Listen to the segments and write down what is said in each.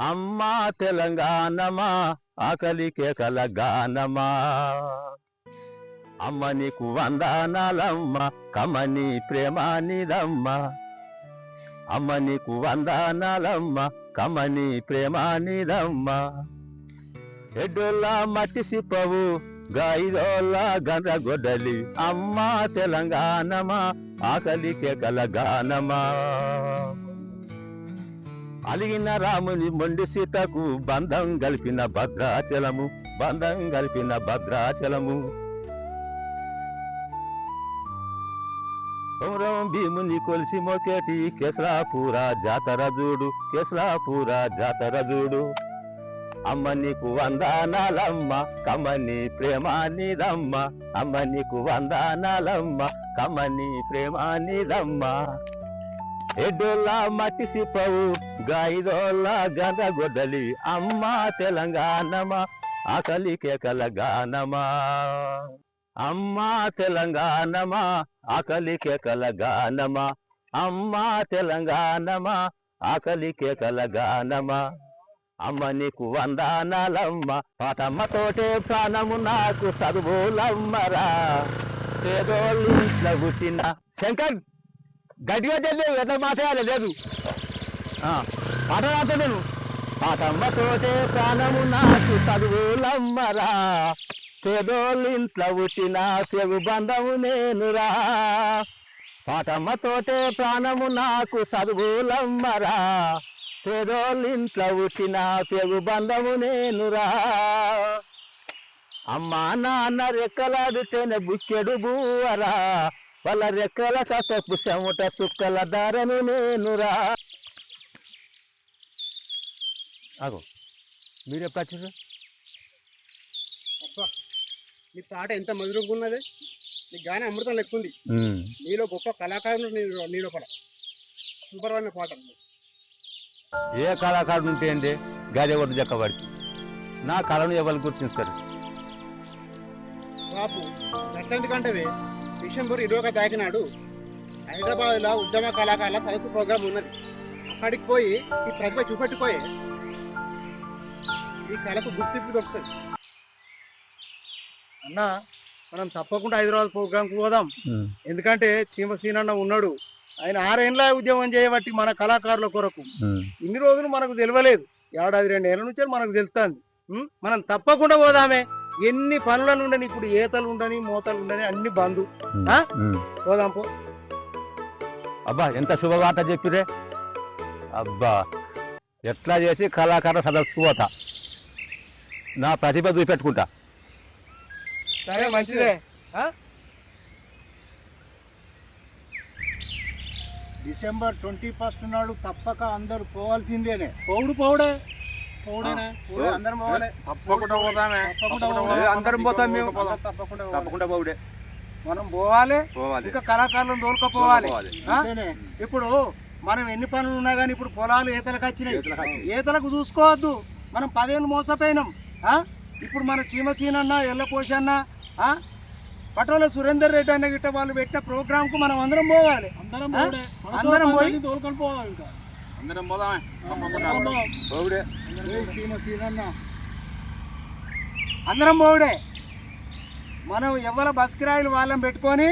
అమ్మా తెలంగాణమా ఆకలికే కలగానమా. అమ్మ నీకు వందనాలమ్మ కమని ప్రేమానిదమ్మ అమ్మ నీకు వందనాలమ్మ కమని ప్రేమానిదమ్మ ఎడ్డోలా మట్టి గాయిదోలా గాయిదోళ్ళ గండ్రగొడ్డలి అమ్మా తెలంగాణమా ఆకలికే కలగానమా. అలిగిన రాముని మొండి సీతకు బంధం గలిపిన భద్రాచలము బంధం గలిపిన భద్రాచలము. కొమరం భీముని కొలిసి మొకేటి కేసరాపూర జాతర చూడు కేసరాపూర జాతర చూడు అమ్మ నీకు వందనాలమ్మ కమని ప్రేమానిదమ్మ అమ్మ నీకు వందనాలమ్మ కమని ప్రేమానిదమ్మ. ఎడ్డోళ్ళ మట్టి సిప్పవు గాయిదోళ్ళ గందగొడ్డలి అమ్మ తెలంగాణమా ఆకలి కేకల గానమా అమ్మ తెలంగాణమా ఆకలి కేకల గానమా అమ్మ తెలంగాణమా ఆకలి కేకల గానమా అమ్మ నీకు వందనాలమ్మ పాటమ్మతోటే ప్రాణము నాకు చదువులమ్మరా. పేదోళ్ళు ఇంట్లో పుట్టిన శంకర్! గట్టిగా తెలియదు ఎట్లా మాట్లాడాలి లేదు? ఆ, పాట రాత నేను. ప్రాణము నాకు చదువులమ్మరా. పేదోళ్ళు ఇంట్లో పుట్టిన తెగు బంధము నేనురా. పాటమ్మతోటే ప్రాణము నాకు చదువులమ్మరా. పేదోళ్ళు ఇంట్లో పుట్టిన తెగు బంధము నేనురా. అమ్మా నాన్న రెక్కలాడితేనే బుక్కెడు బూవరా వాళ్ళ రెక్కల కథపు చెమట సుక్కల దారను నేనురా. ఆగో. మీరు ఎప్పుడు వచ్చారు అబ్బా నీ పాట ఎంత మధురంగా ఉన్నది. నీ గానే అమృతం లెక్క ఉంది నీలో గొప్ప కళాకారులు నీ లోపల. సూపర్ అయిన పాట ఏ కళాకారుడు ఉంటే ఏంటి గాలి కొట్టు చెక్కబడి నా కళను ఎవరు గుర్తిస్తారు? బాపు గట్టెందుకంటే డిసెంబర్ ఇరవై తాకినాడు. హైదరాబాద్లో ఉద్యమ కళాకారుల సదస్సు ప్రోగ్రామ్ ఉన్నది. అక్కడికి పోయి ఈ ప్రతిభ చూపెట్టుకోయి ఈ కళకు గుర్తింపు దొరుకుతుంది. అన్న మనం తప్పకుండా హైదరాబాద్ ప్రోగ్రాంకి పోదాం. ఎందుకంటే చీమ సీనన్న ఉన్నాడు. ఆయన ఆరేళ్ళ ఉద్యమం చేయబట్టి మన కళాకారుల కొరకు. ఇన్ని రోజులు మనకు తెలియలేదు ఏడాది రెండు ఏళ్ళ నుంచి మనకు తెలుస్తుంది. మనం తప్పకుండా పోదామే. ఎన్ని పనులను ఉండని ఇప్పుడు ఏతలు ఉండని మోతలు ఉండని అన్ని బంధు ఆ? పోదాం పో. అబ్బా ఎంత శుభవార్త చెప్పిరే? అబ్బా ఎట్లా చేసి కళాకారుల సదస్సుకు పోతా? నా ప్రతిభ చూపెట్టుకుంటా. సరే మంచిదే. డిసెంబర్ ట్వంటీ ఫస్ట్ నాడు తప్పక అందరూ పోవాల్సిందేనే. పౌడు పౌడే పౌడేనా అందరం పోవాలి తప్పకుండా పోదామే పోవాలి. అందరం పోతాం మేము. అందరం తప్పకుండా పోవాలి. తప్పకుండా పోవుడే. మనం పోవాలి. పోవాలి. ఇంకా కళాకారులను తోలుకపోవాలి. పోవాలి. ఇప్పుడు మనం ఎన్ని పనులు ఉన్నా కానీ ఇప్పుడు పొలాలు ఈతలకు వచ్చినాయి. ఈతలకు చూసుకోవద్దు. మనం పదేళ్ళు మోసపోయినాం. ఆ? ఇప్పుడు మన చీమసీనన్న ఎల్లకోశన్న ఆ? పటోల సురేందర్ రెడ్డి అన్న గిట్ట వాళ్ళు పెట్టిన ప్రోగ్రామ్కు మనం అందరం పోవాలి. ఆ? అందరం పోయి అందరం పోదామే. తప్పకుండా పోవుడే. అందరం పోవుడే. మనం ఎవరి బస్ కిరాయిలు వాళ్ళని పెట్టుకొని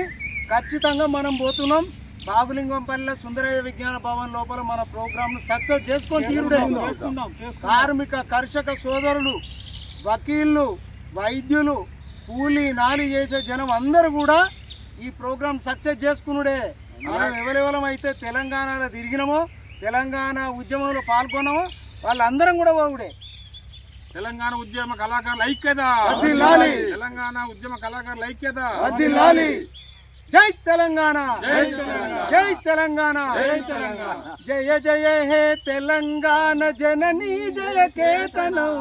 ఖచ్చితంగా మనం పోతున్నాం. బాగులింగంపల్లి సుందరయ్య విజ్ఞాన భవన్ లోపల మన ప్రోగ్రామ్ సక్సెస్ చేసుకొని తీరుడే. కార్మిక కర్షక సోదరులు వకీళ్ళు వైద్యులు కూలీ నాలి చేసే జనం అందరూ కూడా ఈ ప్రోగ్రామ్ సక్సెస్ చేసుకునుడే. మనం ఎవరెవరం అయితే తెలంగాణలో తిరిగినామో తెలంగాణ ఉద్యమంలో పాల్గొన్నామో వాళ్ళందరం కూడా పోవుడే. తెలంగాణ ఉద్యమ కళాకారుల ఐక్యత. తెలంగాణ ఉద్యమ కళాకారుల ఐక్యత. వర్ధిల్లాలి జై తెలంగాణ. జై తెలంగాణ. జై తెలంగాణ. జై తెలంగాణ. జయ జయ హే తెలంగాణ జననీ జయ కేతనం.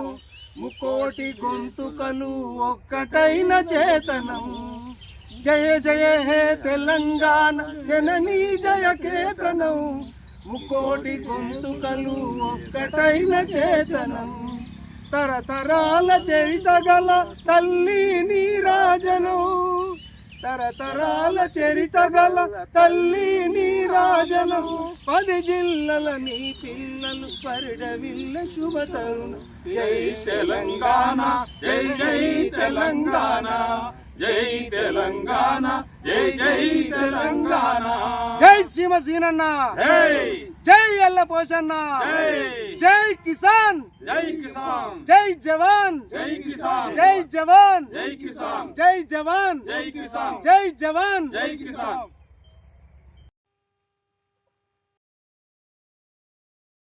ముకోటి గొంతుకలు ఒక్కటైన చేతనం. జయ జయ హే తెలంగాణ జననీ జయ కేతనం. ముకోటి గొంతుకలు ఒక్కటైన చేతనం. తరతరాల చరిత గల తల్లి నీరాజను. తరతరాల చరిత గల తల్లి నీరాజను. పది జిల్లల నీ పిల్లలు పరిడవిల్ల శుభతరుణ. జై తెలంగాణ జై జై తెలంగాణ. జై తెలంగాణ జై జై తెలంగాణ. సీమ సీనన్న. జై. జై ఎల్ల పోషన్న జై. జై కిసాన్. జై కిసాన్. జై జవాన్. జై కిసాన్. జై జవాన్. జై కిసాన్. జై జవాన్. జై కిసాన్. జై జవాన్. జై కిసాన్.